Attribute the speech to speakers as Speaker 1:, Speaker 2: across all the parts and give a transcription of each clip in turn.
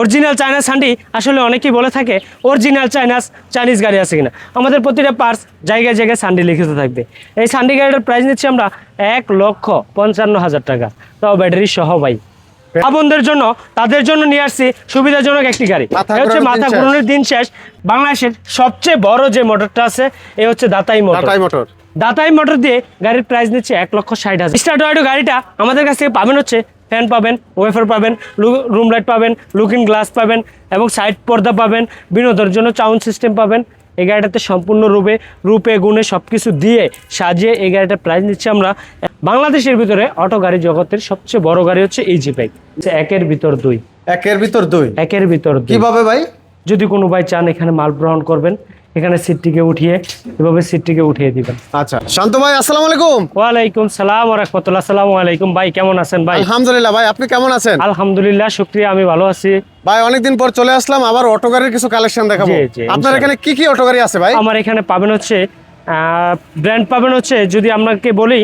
Speaker 1: Original চাইনা সান্ডি আসলে অনেকেই বলে থাকে অরিজিনাল চাইনাস চাইনিজ গাড়ি আছে কিনা। আমাদের প্রতিটা পার্টস জায়গায় জায়গায় সান্ডি লিখিত থাকবে। এই সান্ডি গাড়িটার প্রাইস নিচ্ছি আমরা এক লক্ষ পঞ্চান্ন হাজার টাকা। তাও ব্যাটারি সহ ভাই। আপনদের জন্য তাদের জন্য নিয়ে আসছি সুবিধাজনক একটি গাড়ি। হচ্ছে মাথা। ঘুরানোর দিন শেষ। বাংলাদেশের সবচেয়ে বড় যে মোটরটা আছে এ হচ্ছে দাতাই মোটর
Speaker 2: টাটাই মোটর
Speaker 1: দাতাই মোটর দিয়ে গাড়ির প্রাইস নিচ্ছে এক লক্ষ ষাট হাজার। স্টার্ট গাড়িটা আমাদের কাছ থেকে পাবেন হচ্ছে ফ্যান পাবেন ওয়েফার পাবেন রুম লাইট পাবেন লুকিং গ্লাস পাবেন এবং সাইড পর্দা পাবেন বিনোদনের জন্য সাউন্ড সিস্টেম পাবেন। এই গাড়িটাতে সম্পূর্ণ রূপে রূপে গুণে সব কিছু দিয়ে সাজিয়ে এই গাড়িটার প্রাইস নিচ্ছি আমরা। বাংলাদেশের ভিতরে অটো গাড়ি জগতের সবচেয়ে বড় গাড়ি হচ্ছে এই জি বাইক একের ভিতর দুই।
Speaker 2: একের ভিতর দুই?
Speaker 1: একের ভিতর
Speaker 2: কীভাবে ভাই?
Speaker 1: যদি কোনো ভাই চান এখানে মাল গ্রহণ করবেন এখানে সিটটিকে উঠিয়ে এভাবে সিটটিকে উঠিয়ে দিবেন।
Speaker 2: আচ্ছা শান্ত ভাই আসসালামু আলাইকুম।
Speaker 1: ওয়ালাইকুম সালাম ওয়া রাহমাতুল্লাহ। আসসালামু আলাইকুম। ভাই কেমন আছেন ভাই?
Speaker 2: আলহামদুলিল্লাহ ভাই আপনি কেমন আছেন?
Speaker 1: আলহামদুলিল্লাহ শুকরিয়া আমি ভালো আছি।
Speaker 2: ভাই অনেকদিন পর চলে আসলাম আবার অটো গাড়ির কিছু কালেকশন দেখাবো। আপনার এখানে কি কি অটো গাড়ি আছে ভাই?
Speaker 1: আমার এখানে পাবেন হচ্ছে ব্র্যান্ড পাবেন হচ্ছে যদি আপনাকে বলি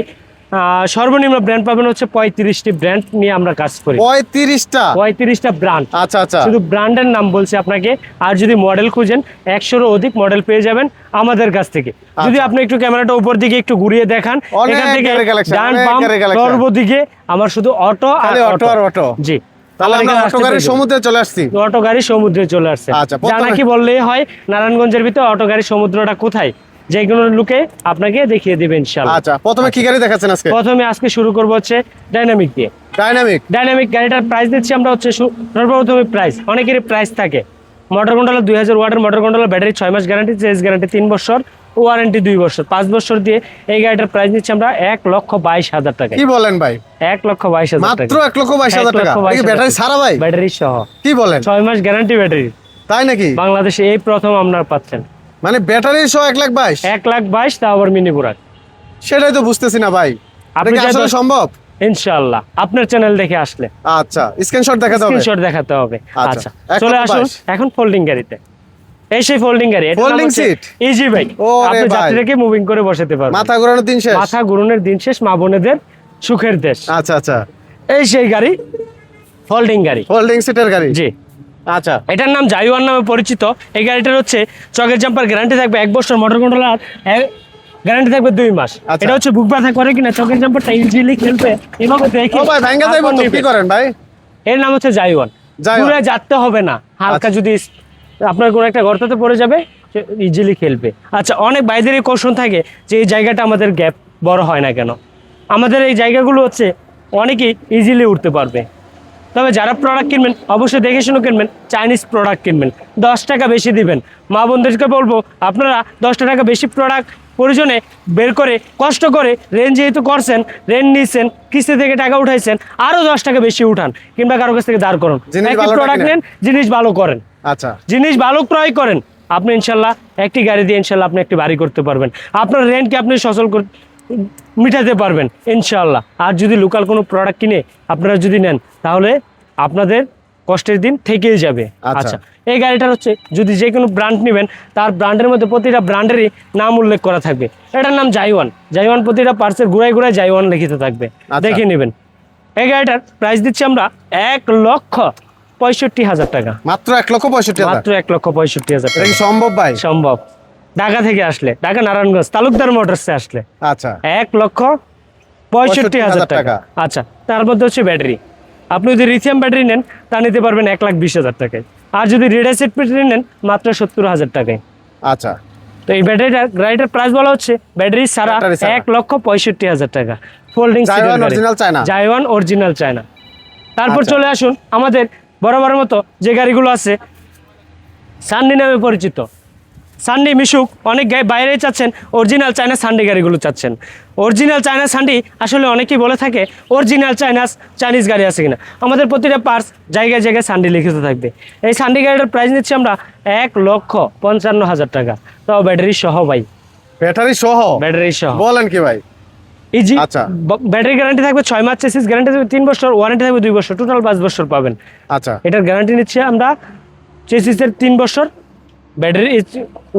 Speaker 1: সর্বনিম্ন ব্র্যান্ড পাবেন হচ্ছে পঁয়ত্রিশটি ব্র্যান্ড নিয়ে আমরা কাজ করি।
Speaker 2: পঁয়ত্রিশটা?
Speaker 1: পঁয়ত্রিশটা ব্র্যান্ড
Speaker 2: আচ্ছা আচ্ছা।
Speaker 1: শুধু ব্র্যান্ডের নাম বলছি আপনাকে আর যদি মডেল খুঁজেন একশোরও অধিক মডেল পেয়ে যাবেন আমাদের কাছ থেকে। যদি আপনি একটু ক্যামেরাটা উপর দিকে একটু ঘুরিয়ে দেখান
Speaker 2: আচ্ছা।
Speaker 1: এখান থেকে ডান বাম সর্বদিকে আমার শুধু অটো আর
Speaker 2: অটো আর অটো
Speaker 1: জি।
Speaker 2: সমুদ্রে চলে আসছি।
Speaker 1: অটো গাড়ি সমুদ্রে চলে আসছে।
Speaker 2: আচ্ছা,
Speaker 1: জানা কি বললেই হয় নারায়ণগঞ্জের ভিতরে অটো গাড়ি সমুদ্রটা কোথায়? যে কোনো লোকে আপনাকে দেখিয়ে দেবে ইনশাআল্লাহ।
Speaker 2: আচ্ছা প্রথমে কি গাড়ি দেখাচ্ছেন আজকে?
Speaker 1: প্রথমে আজকে শুরু করব হচ্ছে ডাইনামিক দিয়ে।
Speaker 2: ডাইনামিক
Speaker 1: ডাইনামিক গাড়িটার প্রাইস দিচ্ছি আমরা হচ্ছে সর্বপ্রথমে প্রাইস অনেকেরই প্রাইস থাকে। মোটর কন্ট্রোলার দুই হাজার ওয়াটের মোটর কন্ট্রোলার ব্যাটারি ছয় মাস গ্যারান্টি চেস গ্যারান্টি তিন বছর ওয়ারেন্টি দুই বছর। পাঁচ বছর দিয়ে এই গাড়িটার প্রাইস নিচ্ছি আমরা এক লক্ষ বাইশ হাজার টাকা
Speaker 2: কি বলেন ভাই?
Speaker 1: এক লক্ষ বাইশ হাজার
Speaker 2: মাত্র এক লক্ষ বাইশ হাজার টাকা। ব্যাটারি। সারা ভাই?
Speaker 1: ব্যাটারি সহ।
Speaker 2: কি বলেন?
Speaker 1: ছয় মাস গ্যারান্টি ব্যাটারি
Speaker 2: তাই নাকি?
Speaker 1: বাংলাদেশে এই প্রথম আপনার পাচ্ছেন।
Speaker 2: মানে ব্যাটারি সহ এক লাখ বাইশ?
Speaker 1: এক লাখ বাইশ তা আবার মিনি বুরাক
Speaker 2: সেটাই তো বুঝতেছি না ভাই।
Speaker 1: আপনি
Speaker 2: আসলে সম্ভব?
Speaker 1: ইনশাআল্লাহ। আপনার চ্যানেল দেখে আসলে।
Speaker 2: আচ্ছা স্ক্রিনশট দেখাতে হবে।
Speaker 1: স্ক্রিনশট দেখাতে হবে।
Speaker 2: আচ্ছা,
Speaker 1: আচ্ছা চলে আসুন এখন ফোল্ডিং গাড়িতে। এই সেই ফোল্ডিং গাড়ি
Speaker 2: Folding seat?
Speaker 1: ইজি বাইক আপনি। যাত্রীকে মুভিং করে বসাতে পারবেন।
Speaker 2: মাথা ঘোরানোর দিন শেষ?
Speaker 1: মাথা ঘুরনের দিন শেষ মা বোনেদের সুখের দেশ।
Speaker 2: আচ্ছা আচ্ছা।
Speaker 1: এই সেই গাড়ি ফোল্ডিং গাড়ি।
Speaker 2: হোল্ডিং সিটের গাড়ি?
Speaker 1: জি।
Speaker 2: আচ্ছা।
Speaker 1: এটার নাম জাইওয়ান নামে পরিচিত। এই গাড়িটার হচ্ছে চকের জাম্পার গ্যারান্টি থাকবে এক বছর মোটর কন্ট্রোলার গ্যারান্টি থাকবে দুই মাস।
Speaker 2: আচ্ছা।
Speaker 1: এটা হচ্ছে বুক ব্যথা করে কিনা চকের জাম্পারটা ইজিলি খেলবে এভাবে দেখে
Speaker 2: কি করেন ভাই?
Speaker 1: এর নাম হচ্ছে জাইওয়ান। ঘুরে যাতে হবে না হালকা যদি আপনার কোনো একটা গর্ততে পড়ে যাবে ইজিলি খেলবে। আচ্ছা অনেক বাইরের কোশ্চন থাকে যে এই জায়গাটা আমাদের গ্যাপ বড় হয় না কেন? আমাদের এই জায়গাগুলো হচ্ছে অনেকেই ইজিলি উঠতে পারবে। তবে যারা প্রোডাক্ট কিনবেন অবশ্যই দেখে শুনে কিনবেন চাইনিজ প্রোডাক্ট কিনবেন। দশ টাকা বেশি দিবেন। মা বোনদেরকে বলব আপনারা দশটা টাকা বেশি প্রোডাক্ট প্রয়োজনে বের করে কষ্ট করে রেন যেহেতু করছেন রেন নিয়েছেন কিস্তি থেকে টাকা উঠাইছেন আরও দশ টাকা বেশি উঠান কিংবা কারও কাছ থেকে দাঁড় করুন। প্রোডাক্ট নেন জিনিস ভালো করেন।
Speaker 2: আচ্ছা।
Speaker 1: জিনিস ভালো ক্রয় করেন আপনি ইনশাল্লাহ একটি গাড়ি দিয়ে ইনশাল্লাহ আপনি একটি বাড়ি করতে পারবেন। আপনার রেন্টকে আপনি সচল মিটাতে পারবেন ইনশাল্লাহ আর যদি লোকাল কোনো প্রোডাক্ট কিনে আপনারা যদি নেন তাহলে আপনাদের কষ্টের দিন থেকেই যাবে।
Speaker 2: আচ্ছা।
Speaker 1: আচ্ছা এই গাড়িটার হচ্ছে যদি যে কোনো ব্র্যান্ড নেবেন তার ব্র্যান্ডের মধ্যে প্রতিটা ব্র্যান্ডেরই নাম উল্লেখ করা থাকবে। এটার নাম জাইওয়ান জাইওয়ান প্রতিটা পার্সের ঘুরায় ঘুরায় জাইওয়ান লিখিত থাকবে।
Speaker 2: আচ্ছা।
Speaker 1: দেখে নেবেন। এই গাড়িটার প্রাইস দিচ্ছি আমরা এক লক্ষ পঁয়ষট্টি হাজার টাকা।
Speaker 2: মাত্র এক লক্ষ পঁয়ষট্টি
Speaker 1: মাত্র এক লক্ষ পঁয়ষট্টি হাজার টাকা।
Speaker 2: সম্ভব ভাই?
Speaker 1: সম্ভব। ঢাকা থেকে আসলে ঢাকা নারায়ণগঞ্জ তালুকদার মোটরসে আসলে।
Speaker 2: আচ্ছা।
Speaker 1: এক লক্ষ পঁয়ষট্টি হাজার টাকা। আচ্ছা তার মধ্যে হচ্ছে ব্যাটারি। আপনি যদি রিথিয়াম ব্যাটারি নেন তা নিতে পারবেন এক লাখ বিশ হাজার টাকায়। আর যদি রেড অ্যাসিড ব্যাটারি নেন মাত্র সত্তর হাজার টাকায়।
Speaker 2: আচ্ছা।
Speaker 1: তো এই ব্যাটারিটার গাড়িটার প্রাইস বলা হচ্ছে ব্যাটারি সারা এক লক্ষ পঁয়ষট্টি হাজার টাকা। ফোল্ডিং
Speaker 2: জাইওয়ান।
Speaker 1: জাইওয়ান অরিজিনাল চায়না তারপর
Speaker 2: আচ্ছা।
Speaker 1: চলে আসুন আমাদের বরাবরের মতো যে গাড়িগুলো আছে সান্ডি নামে পরিচিত। সান্ডি মিশুক অনেক গাড়ি বাইরে চাচ্ছেন অরিজিনাল চায়না সান্ডি গাড়িগুলো চাচ্ছেন। অরিজিনাল চায়না সান্ডি আসলে অনেকেই বলে থাকে অরিজিনাল চাইনাস চাইনিজ গাড়ি আছে কিনা। আমাদের প্রতিটা পার্টস জায়গায় জায়গায় সান্ডি লিখিত থাকবে। এই সান্ডি গাড়িটার প্রাইস নিচ্ছি আমরা এক লক্ষ পঞ্চান্ন হাজার টাকা। তাও ব্যাটারি সহ ভাই।
Speaker 2: ব্যাটারি সহ?
Speaker 1: ব্যাটারি সহ।
Speaker 2: বলেন কি ভাই?
Speaker 1: ইজি
Speaker 2: আচ্ছা।
Speaker 1: ব্যাটারি গ্যারান্টি থাকবে ছয় মাস চেসিস গ্যারান্টি থাকবে তিন বছর ওয়ারেন্টি থাকবে দুই বছর টোটাল পাঁচ বছর পাবেন।
Speaker 2: আচ্ছা।
Speaker 1: এটার গ্যারান্টি নিচ্ছে আমরা চেসিসের তিন বছর ব্যাটারি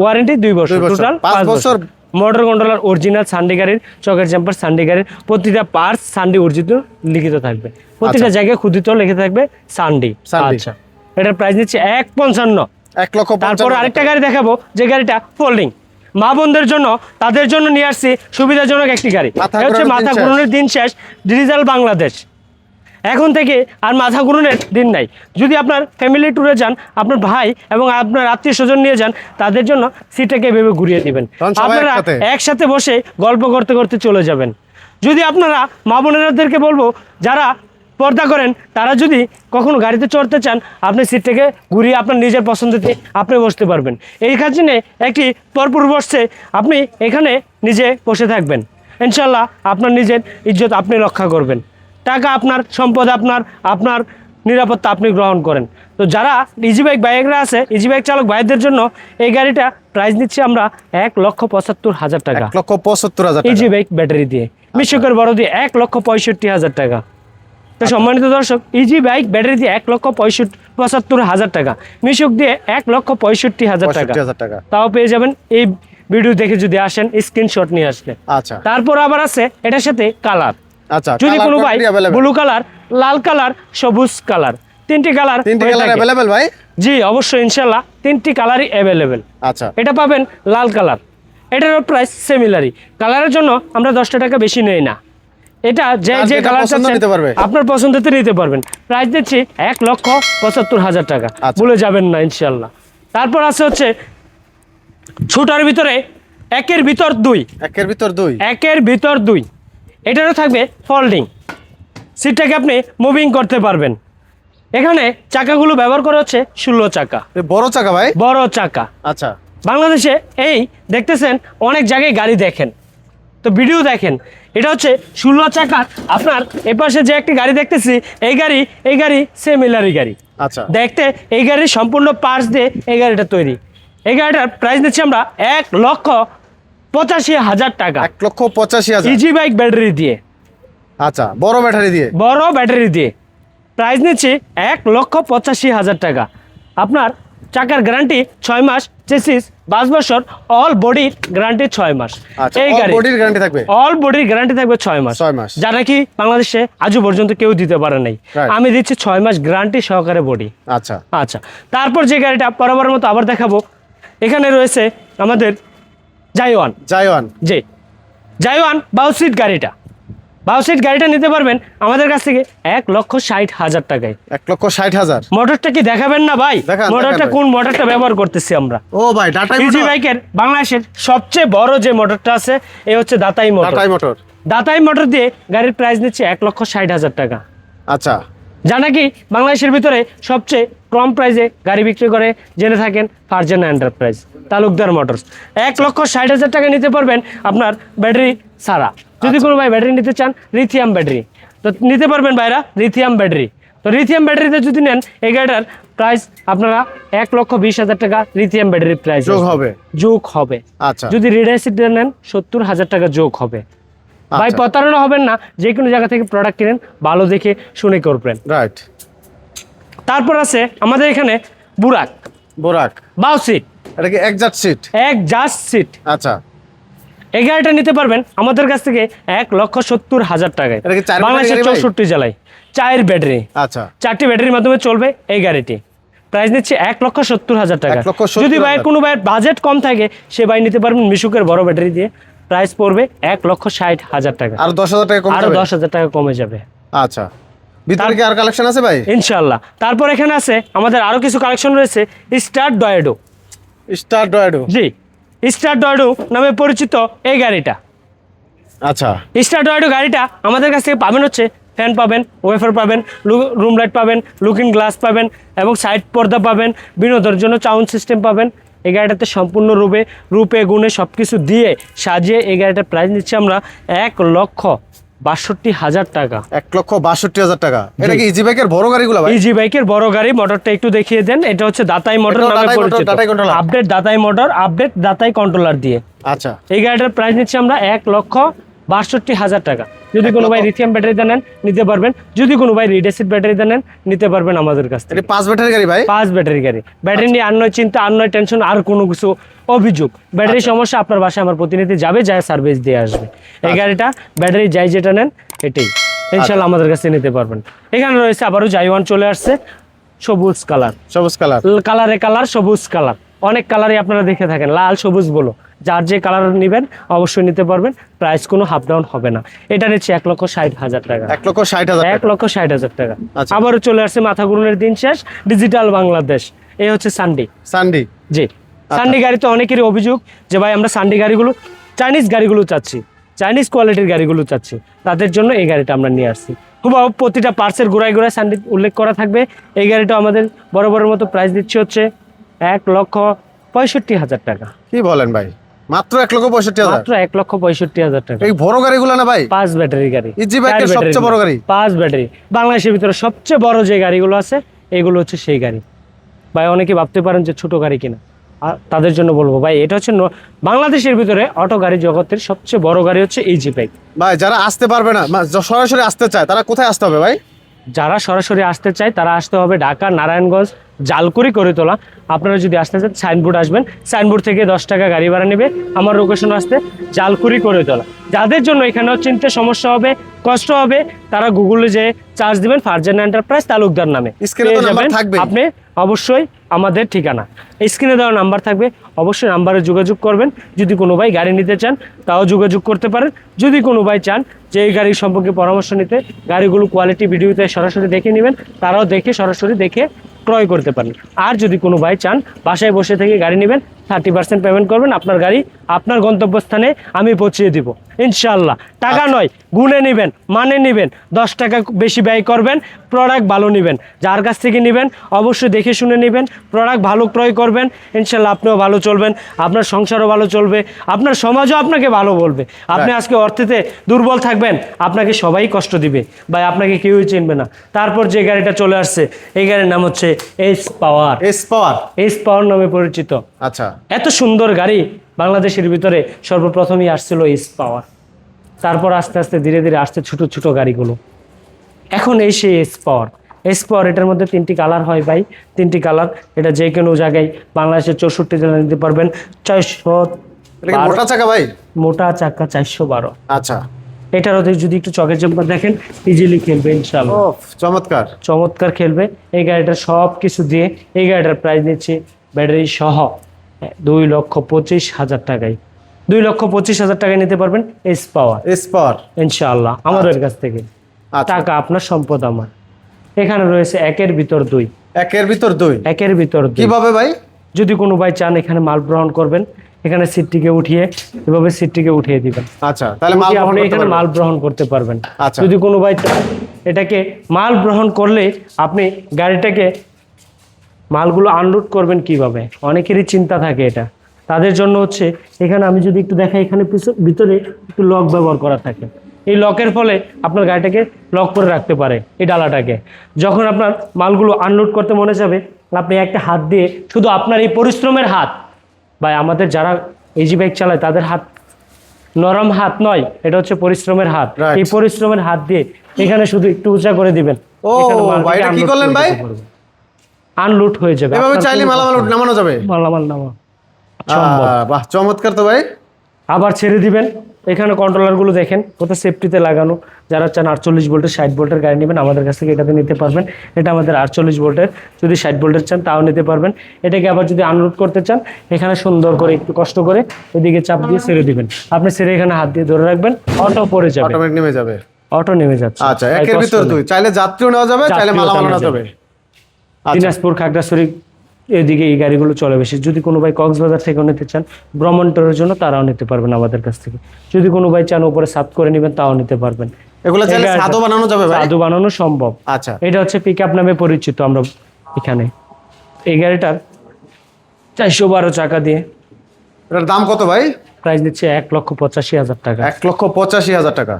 Speaker 1: ওয়ারেন্টি দুই বছর। টোটাল
Speaker 2: পাঁচ বছর।
Speaker 1: মোটর কন্ট্রোলার অরিজিনাল সান্ডি গাড়ির চকের জাম্পার সান্ডি গাড়ির প্রতিটা পার্টস সান্ডি অরিজিনাল লিখিত থাকবে। প্রতিটা
Speaker 2: আচ্ছা।
Speaker 1: জায়গায় ক্ষুদিত লিখে থাকবে সান্ডি। আচ্ছা। এটার প্রাইস নিচ্ছে এক পঞ্চান্ন।
Speaker 2: এক লক্ষ
Speaker 1: তারপর আরেকটা গাড়ি দেখাবো যে গাড়িটা ফোল্ডিং মা বোনদের জন্য তাদের জন্য নিয়ে আসছি সুবিধাজনক একটি গাড়ি।
Speaker 2: মাথা
Speaker 1: হচ্ছে মাথা ঘুরনের দিন শেষ। ডিজিটাল বাংলাদেশ এখন থেকে আর মাথা ঘুরনের দিন নাই। যদি আপনার ফ্যামিলি ট্যুরে যান আপনার ভাই এবং আপনার আত্মীয় স্বজন নিয়ে যান তাদের জন্য সিটটাকে ভেবে ঘুরিয়ে দিবেন। আপনারা
Speaker 2: একসাথে।
Speaker 1: একসাথে বসে গল্প করতে করতে চলে যাবেন। যদি আপনারা মা বোনেরাদেরকে বলব যারা পর্দা করেন তারা যদি কখনো গাড়িতে চড়তে চান আপনি সিটটাকে ঘুরিয়ে আপনার নিজের পছন্দতে আপনি বসতে পারবেন। এই কাজে একটি পরপুর বসছে আপনি এখানে নিজে বসে থাকবেন। ইনশাল্লাহ আপনার নিজের ইজ্জত আপনি রক্ষা করবেন। টাকা আপনার সম্পদ আপনার আপনার নিরাপত্তা আপনি গ্রহণ করেন। তো যারা ইজি বাইক বাইকরা আছে ইজি বাইক চালক ভাইদের জন্য এই গাড়িটা প্রাইস নিচ্ছি আমরা এক লক্ষ পঁচাত্তর হাজার টাকা।
Speaker 2: লক্ষ পঁচাত্তর হাজার।
Speaker 1: ইজি বাইক ব্যাটারি দিয়ে। মিশুকের বড় দিয়ে এক লক্ষ পঁয়ষট্টি হাজার টাকা। তো সম্মানিত দর্শক ইজি বাইক ব্যাটারি দিয়ে এক লক্ষ পঁয়ষট্টি পঁচাত্তর হাজার টাকা। মিশুক দিয়ে এক লক্ষ পঁয়ষট্টি হাজার টাকা।
Speaker 2: পঁয়ষট্টি হাজার টাকা।
Speaker 1: তাও পেয়ে যাবেন এই ভিডিও দেখে যদি আসেন স্ক্রিনশট নিয়ে আসলে।
Speaker 2: আচ্ছা।
Speaker 1: তারপর আবার আছে এটার সাথে কালার
Speaker 2: আচ্ছা
Speaker 1: যদি কোনো ভাই ব্লু কালার লাল কালার সবুজ কালার তিনটি কালার
Speaker 2: তিনটে কালার অ্যাভেলেবেল ভাই?
Speaker 1: জি অবশ্যই ইনশাল্লাহ তিনটি কালারই অ্যাভেলেবেল
Speaker 2: আচ্ছা।
Speaker 1: এটা পাবেন লাল কালার এটারও প্রাইস সিমিলারই কালারের জন্য আমরা দশটা টাকা বেশি নেই না। এটা যে যে কালার
Speaker 2: নিতে পারবে।
Speaker 1: আপনার পছন্দতে নিতে পারবেন। প্রাইস দিচ্ছি এক লক্ষ পঁচাত্তর হাজার টাকা।
Speaker 2: আচ্ছা।
Speaker 1: ভুলে যাবেন না ইনশাল্লাহ তারপর আছে হচ্ছে ছুটার ভিতরে একের ভিতর দুই।
Speaker 2: একের ভিতর দুই।
Speaker 1: একের ভিতর দুই। এটারও থাকবে ফোল্ডিং সিটটাকে আপনি মুভিং করতে পারবেন। এখানে চাকাগুলো ব্যবহার করা হচ্ছে ষোলো চাকা।
Speaker 2: বড় চাকা ভাই?
Speaker 1: বড় চাকা।
Speaker 2: আচ্ছা।
Speaker 1: বাংলাদেশে এই দেখতেছেন অনেক জায়গায় গাড়ি দেখেন। তো ভিডিও দেখেন এটা হচ্ছে ষোলো চাকার আপনার এপাশে যে একটি গাড়ি দেখতেছি এই গাড়ি এই গাড়ি সেমিলারি গাড়ি।
Speaker 2: আচ্ছা।
Speaker 1: দেখতে এই গাড়ির সম্পূর্ণ পার্টস দিয়ে এই গাড়িটা তৈরি। এই গাড়িটার প্রাইস নিচ্ছি আমরা এক লক্ষ পঁচাশি হাজার টাকা।
Speaker 2: এক লক্ষ পঁচাশি হাজার।
Speaker 1: ইজি বাইক ব্যাটারি দিয়ে।
Speaker 2: আচ্ছা বড় ব্যাটারি দিয়ে?
Speaker 1: বড় ব্যাটারি দিয়ে। প্রাইস নিচ্ছি এক লক্ষ পঁচাশি হাজার টাকা। আপনার চাকার গ্যারান্টি ছয় মাস চেসিস পাঁচ বছর অল বডির গ্যারান্টি ছয় মাস।
Speaker 2: আচ্ছা
Speaker 1: এই গাড়ি
Speaker 2: বডির গ্যারান্টি থাকবে?
Speaker 1: অল বডির গ্যারান্টি থাকবে ছয় মাস।
Speaker 2: ছয় মাস।
Speaker 1: যা নাকি বাংলাদেশে আজও পর্যন্ত কেউ দিতে পারে নাই। আমি দিচ্ছি ছয় মাস গ্যারান্টি সহকারে বডি
Speaker 2: আচ্ছা।
Speaker 1: আচ্ছা তারপর যে গাড়িটা বরাবর মতো আবার দেখাবো। এখানে রয়েছে আমাদের জাইওয়ান।
Speaker 2: জায়ওয়ান
Speaker 1: জি। জাইওয়ান বাউসিট গাড়িটা। বাউসিট গাড়িটা নিতে পারবেন আমাদের কাছ থেকে এক লক্ষ ষাট হাজার টাকায়।
Speaker 2: এক লক্ষ ষাট হাজার।
Speaker 1: মোটরটা কি দেখাবেন না ভাই? মোটরটা কোন মোটরটা ব্যবহার করতেছি আমরা?
Speaker 2: ও ভাই ডাটা
Speaker 1: ইজি বাইকের বাংলাদেশের সবচেয়ে বড় যে মোটরটা আছে এ হচ্ছে দাতাই মোটর
Speaker 2: ডাটাই মোটর
Speaker 1: দাতাই মোটর দিয়ে গাড়ির প্রাইস নিচ্ছে এক লক্ষ ষাট হাজার টাকা।
Speaker 2: আচ্ছা।
Speaker 1: যা নাকি বাংলাদেশের ভিতরে সবচেয়ে কম প্রাইসে গাড়ি বিক্রি করে জেনে থাকেন ফারজানা এন্টারপ্রাইজ তালুকদার মোটরস। এক লক্ষ ষাট হাজার টাকা নিতে পারবেন আপনার ব্যাটারি ছাড়া। যদি কোনো ভাই ব্যাটারি নিতে চান লিথিয়াম ব্যাটারি তো নিতে পারবেন ভাইরা লিথিয়াম ব্যাটারি তো লিথিয়াম ব্যাটারিতে যদি নেন এই গাড়িটার প্রাইস আপনারা এক লক্ষ বিশ হাজার টাকা লিথিয়াম ব্যাটারির প্রাইস
Speaker 2: যোগ হবে?
Speaker 1: যোগ হবে।
Speaker 2: আচ্ছা।
Speaker 1: যদি রেড অ্যাসিড নেন সত্তর হাজার টাকা যোগ হবে। ভাই
Speaker 2: আচ্ছা।
Speaker 1: প্রতারণা হবেন না যে কোনো জায়গা থেকে প্রোডাক্ট কিনেন ভালো দেখে শুনে করবেন।
Speaker 2: রাইট
Speaker 1: তারপর আছে আমাদের এখানে বুরাক।
Speaker 2: বুরাক।
Speaker 1: বাউ সিট
Speaker 2: এটা কি একজাক্ট সিট?
Speaker 1: এক জাস্ট সিট।
Speaker 2: আচ্ছা।
Speaker 1: এই গাড়িটা নিতে পারবেন আমাদের কাছ থেকে এক লক্ষ সত্তর হাজার টাকায়। বাংলাদেশের চৌষট্টি জেলায়। চায়ের ব্যাটারি
Speaker 2: আচ্ছা।
Speaker 1: চারটি ব্যাটারির মাধ্যমে চলবে এই গাড়িটি। প্রাইস নিচ্ছে এক লক্ষ সত্তর হাজার টাকা। যদি ভাই কোনো ভাইয়ের বাজেট কম থাকে সে ভাই নিতে পারবেন মিশুকের বড় ব্যাটারি দিয়ে। প্রাইস পড়বে এক লক্ষ ষাট হাজার টাকা।
Speaker 2: আর দশ হাজার টাকা কম
Speaker 1: আরও দশ হাজার টাকা কমে যাবে।
Speaker 2: আচ্ছা। ভিতরে কি আর কালেকশন আছে ভাই?
Speaker 1: ইনশাল্লাহ তারপর এখানে আছে আমাদের আরও কিছু কালেকশন রয়েছে স্টার ডয়েডো
Speaker 2: স্টার ডয়েডো।
Speaker 1: জি স্টার ডয়েডো নামে পরিচিত এই গাড়িটা।
Speaker 2: আচ্ছা।
Speaker 1: স্টার ডয়েডো গাড়িটা আমাদের কাছ থেকে পাবেন হচ্ছে ফ্যান পাবেন ওয়েফার পাবেন রুম লাইট পাবেন লুকিং গ্লাস পাবেন এবং সাইড পর্দা পাবেন বিনোদনের জন্য সাউন্ড সিস্টেম পাবেন। এই গাড়িটাতে সম্পূর্ণ রূপে রূপে গুণে সব কিছু দিয়ে সাজিয়ে এই গাড়িটার প্রাইস নিচ্ছি আমরা এক লক্ষ বাষট্টি হাজার টাকা।
Speaker 2: এক লক্ষ বাষট্টি হাজার টাকা। এটা কি ইজি বাইকের বড় গাড়িগুলো
Speaker 1: ইজি বাইকের বড় গাড়ি মোটরটা একটু দেখিয়ে দেন। এটা হচ্ছে দাতাই মোটর নামে পরিচিত। আপডেট দাতাই মোটর আপডেট দাতাই কন্ট্রোলার দিয়ে।
Speaker 2: আচ্ছা।
Speaker 1: এই গাড়িটার প্রাইস নিচ্ছি আমরা এক লক্ষ বাষট্টি হাজার টাকা। যদি কোনো ভাই লিথিয়াম ব্যাটারিতে নেন নিতে পারবেন। যদি কোনো ভাই রিড অ্যাসিড ব্যাটারিতে নেন নিতে পারবেন আমাদের কাছ থেকে।
Speaker 2: পাঁচ ব্যাটারি গাড়ি ভাই?
Speaker 1: পাঁচ ব্যাটারি গাড়ি। ব্যাটারি নিয়ে আর নয় চিন্তা আর নয় টেনশন আর কোনো কিছু অভিযোগ। ব্যাটারি সমস্যা আপনার বাসায় আমার প্রতিনিধি যাবে যায় সার্ভিস দিয়ে আসবে। এই গাড়িটা ব্যাটারি যাই যেটা নেন এটাই। ইনশাল্লাহ আমাদের কাছে নিতে পারবেন। এখানে রয়েছে আবারও জাইওয়ান চলে আসছে সবুজ কালার
Speaker 2: সবুজ কালার
Speaker 1: কালারে কালার সবুজ কালার অনেক কালারই আপনারা দেখে থাকেন লাল সবুজ বলো। যার যে কালার নেবেন অবশ্যই নিতে পারবেন। প্রাইস কোনো হাফ ডাউন হবে না। এটা নিচ্ছে এক লক্ষ ষাট হাজার টাকা।
Speaker 2: এক লক্ষ ষাট হাজার
Speaker 1: এক লক্ষ ষাট হাজার টাকা।
Speaker 2: আচ্ছা।
Speaker 1: আবারও চলে আসছে মাথা গুরুনের দিন শেষ। ডিজিটাল বাংলাদেশ এই হচ্ছে সানডে
Speaker 2: সানডি
Speaker 1: জি।
Speaker 2: আচ্ছা।
Speaker 1: সানডে গাড়িতে অনেকেরই অভিযোগ যে ভাই আমরা সানডে গাড়িগুলো চাইনিজ গাড়িগুলো চাচ্ছি। চাইনিজ কোয়ালিটির গাড়িগুলো চাচ্ছি। তাদের জন্য এই গাড়িটা আমরা নিয়ে আসছি। খুব প্রতিটা পার্সের গোড়ায় গোড়ায় সানডে উল্লেখ করা থাকবে। এই গাড়িটা আমাদের বড় বড় মতো প্রাইস দিচ্ছে হচ্ছে এক লক্ষ পঁয়ষট্টি হাজার টাকা।
Speaker 2: কি বলেন ভাই? মাত্র এক লক্ষ পঁয়ষট্টি হাজার?
Speaker 1: মাত্র এক লক্ষ পঁয়ষট্টি হাজার টাকা।
Speaker 2: এই বড় গাড়িগুলো না ভাই?
Speaker 1: পাঁচ ব্যাটারি গাড়ি।
Speaker 2: ইজি বাইকের সবচেয়ে বড় গাড়ি।
Speaker 1: পাঁচ ব্যাটারি। বাংলাদেশের ভিতরে সবচেয়ে বড় যে গাড়িগুলো আছে এগুলো হচ্ছে সেই গাড়ি। ভাই অনেকে ভাবতে পারেন যে ছোট গাড়ি কিনা। আর তাদের জন্য বলব ভাই এটা হচ্ছে বাংলাদেশের ভিতরে অটো গাড়ি জগতের সবচেয়ে বড় গাড়ি হচ্ছে ইজি বাইক
Speaker 2: ভাই যারা আসতে পারবে না সরাসরি আসতে চায় তারা কোথায় আসতে হবে ভাই?
Speaker 1: যারা সরাসরি আসতে চায় তারা আসতে হবে ঢাকা নারায়ণগঞ্জ জালকুড়ি করে তোলা আপনারা যদি আসতে চান সাইনবোর্ড আসবেন। সাইনবোর্ড থেকে দশ টাকা গাড়ি ভাড়া নেবে। আমার লোকেশন আসতে জালকুড়ি করে তোলা যাদের জন্য এখানেও চিনতে সমস্যা হবে কষ্ট হবে তারা গুগলে যে চার্জ দিবেন ফারজান এন্টারপ্রাইজ তালুকদার নামে। আপনি অবশ্যই আমাদের ঠিকানা। স্ক্রিনে দেওয়া নাম্বার থাকবে অবশ্যই নাম্বারে যোগাযোগ করবেন। যদি কোনো ভাই গাড়ি নিতে চান তাও যোগাযোগ করতে পারেন। যদি কোনো ভাই চান যে এই গাড়ির সম্পর্কে পরামর্শ নিতে গাড়িগুলো কোয়ালিটি ভিডিওতে সরাসরি দেখে নেবেন তারাও দেখে সরাসরি দেখে ক্রয় করতে পারেন। আর যদি কোনো ভাই চান বাসায় বসে থেকে গাড়ি নেবেন থার্টি পার্সেন্ট পেমেন্ট করবেন আপনার গাড়ি আপনার গন্তব্যস্থানে আমি পৌঁছিয়ে দিব। ইনশাল্লাহ টাকা নয় গুনে নেবেন মানে নেবেন দশ টাকা বেশি ব্যয় করবেন প্রোডাক্ট ভালো নেবেন। যার কাছ থেকে নেবেন অবশ্যই দেখে শুনে নেবেন প্রোডাক্ট ভালো ক্রয় করবেন ইনশাল্লাহ আপনিও ভালো চলবেন আপনার সংসারও ভালো চলবে আপনার সমাজও আপনাকে ভালো বলবে। আপনি আজকে অর্থেতে দুর্বল থাকবেন আপনাকে সবাই কষ্ট দিবে বা আপনাকে কেউই চিনবে না। তারপর যে গাড়িটা চলে আসছে এই গাড়ির নাম হচ্ছে S power
Speaker 2: S power
Speaker 1: S power নামে পরিচিত।
Speaker 2: আচ্ছা।
Speaker 1: এত সুন্দর গাড়ি বাংলাদেশের ভিতরে সর্বপ্রথমই আসছিল এস পাওয়ার তারপর আস্তে আস্তে ধীরে ধীরে আসছে ছোট ছোট গাড়িগুলো। এখন এই সেই এস পাওয়ার এস পাওয়ার এটার মধ্যে তিনটি কালার হয় ভাই। তিনটি কালার। এটা যে কোনো জায়গায় বাংলাদেশের চৌষট্টি জেলা নিতে পারবেন। চারশো
Speaker 2: মোটা চাকা ভাই?
Speaker 1: মোটা চাকা চারশো বারো।
Speaker 2: আচ্ছা।
Speaker 1: এটার ওদের যদি একটু চকের জম্পার দেখেন ইজিলি খেলবে ইনশাল্লাহ
Speaker 2: চমৎকার।
Speaker 1: চমৎকার খেলবে। এই গাড়িটা সব কিছু দিয়ে এই গাড়িটার প্রাইস নিচ্ছে ব্যাটারি সহ দুই লক্ষ পঁচিশ হাজার টাকায়। দুই লক্ষ পঁচিশ হাজার টাকায় নিতে পারবেন এস পাওয়ার
Speaker 2: এস পাওয়ার
Speaker 1: ইনশাআল্লাহ আমাদের কাছ থেকে।
Speaker 2: আচ্ছা।
Speaker 1: টাকা আপনার সম্পদ আমার। এখানে রয়েছে একের ভিতর দুই।
Speaker 2: একের ভিতর দুই।
Speaker 1: একের ভিতর দুই।
Speaker 2: কীভাবে ভাই?
Speaker 1: যদি কোনো ভাই চান এখানে মাল গ্রহণ করবেন এখানে সিটটিকে উঠিয়ে এভাবে সিটটিকে উঠিয়ে দিবেন।
Speaker 2: আচ্ছা তাহলে মাল
Speaker 1: আপনি এখানে মাল গ্রহণ করতে পারবেন।
Speaker 2: আচ্ছা।
Speaker 1: যদি কোনো ভাই এটাকে মাল গ্রহণ করলে আপনি গাড়িটাকে মালগুলো আনলোড করবেন কীভাবে? অনেকেরই চিন্তা থাকে এটা। তাদের জন্য হচ্ছে এখানে আমি যদি একটু দেখাই এখানে ভিতরে একটু লক ব্যবহার করা থাকে। এই লকের ফলে আপনার গাড়িটাকে লক করে রাখতে পারে এই ডালাটাকে। যখন আপনার মালগুলো আনলোড করতে মনে যাবে আপনি একটা হাত দিয়ে শুধু আপনার এই পরিশ্রমের হাত বা আমাদের যারা ইজি বাইক চালায় তাদের হাত নরম হাত নয় এটা হচ্ছে পরিশ্রমের হাত। এই পরিশ্রমের হাত দিয়ে এখানে শুধু একটু উঁচা করে দিবেন।
Speaker 2: ও, ভাই, এটা কি করলেন ভাই?
Speaker 1: আনলুট হয়ে যাবে।
Speaker 2: এভাবে চাইলে মালামাল
Speaker 1: লুট
Speaker 2: নামানো যাবে।
Speaker 1: মালামাল নামা।
Speaker 2: বাহ চমৎকার তো ভাই।
Speaker 1: আবার ছেড়ে দিবেন। এখানে কন্ট্রোলারগুলো দেখেন কত সেফটিতে লাগানো। যারা চান আটচল্লিশ ভোল্টের ষাট ভোল্টের গাড়ি নেবেন আমাদের কাছ থেকে এটাতে নিতে পারবেন। এটা আমাদের আটচল্লিশ ভোল্টের যদি ষাট ভোল্টের চান তাও নিতে পারবেন। এটাকে আবার যদি আনলোড করতে চান এখানে সুন্দর করে একটু কষ্ট করে এদিকে চাপ দিয়ে ছেড়ে দিবেন। আপনি ছেড়ে এখানে হাত দিয়ে ধরে রাখবেন অটো পড়ে যাবে।
Speaker 2: অটোমেটিক নেমে যাবে।
Speaker 1: অটো নেমে যাচ্ছে।
Speaker 2: আচ্ছা একের ভিতর। দুই। চাইলে যাত্রীও নেওয়া যাবে চাইলে মালামাল নেওয়া যাবে। আচ্ছা।
Speaker 1: দিনাজপুর খাগড়াছড়ি এদিকে এই গাড়িগুলো চলে বেশি। যদি কোনো ভাই কক্সবাজার থেকেও নিতে চান ভ্রমণ জন্য তারাও নিতে পারবেন আমাদের কাছ থেকে। যদি কোনো ভাই চান উপরে সাত করে নেবেন তাও নিতে পারবেন।
Speaker 2: এগুলো চাইলে সাদও বানানো যাবে ভাই?
Speaker 1: সাধু বানানো সম্ভব।
Speaker 2: আচ্ছা।
Speaker 1: এটা হচ্ছে পিক আপ নামে পরিচিত আমরা এখানে। এই গাড়িটার চারশো বারো চাকা দিয়ে
Speaker 2: এটার দাম কত ভাই?
Speaker 1: প্রাইস দিচ্ছে এক লক্ষ পঁচাশি হাজার টাকা।
Speaker 2: এক লক্ষ পঁচাশি হাজার টাকা।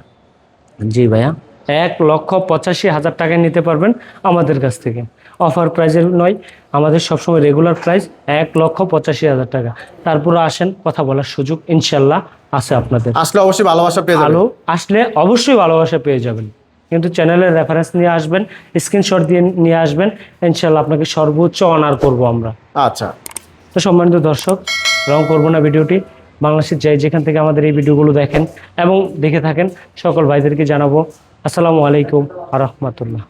Speaker 1: জি ভাইয়া। এক লক্ষ পঁচাশি হাজার টাকায় নিতে পারবেন আমাদের কাছ থেকে। অফার প্রাইজের নয় আমাদের সবসময় রেগুলার প্রাইস এক লক্ষ পঁচাশি হাজার টাকা। তারপরে আসেন কথা বলার সুযোগ ইনশাল্লাহ আছে আপনাদের।
Speaker 2: আসলে অবশ্যই ভালোবাসা পেয়ে
Speaker 1: আলো আসলে অবশ্যই ভালোবাসা পেয়ে যাবেন। কিন্তু চ্যানেলের রেফারেন্স নিয়ে আসবেন স্ক্রিনশট দিয়ে নিয়ে আসবেন ইনশাল্লাহ আপনাকে সর্বোচ্চ অনার করব আমরা।
Speaker 2: আচ্ছা।
Speaker 1: তো সম্মানিত দর্শক রং করব না ভিডিওটি। বাংলাদেশের যাই যেখান থেকে আমাদের এই ভিডিওগুলো দেখেন এবং দেখে থাকেন সকল ভাইদেরকে জানাব আসসালামু আলাইকুম আ রহমতুল্লাহ।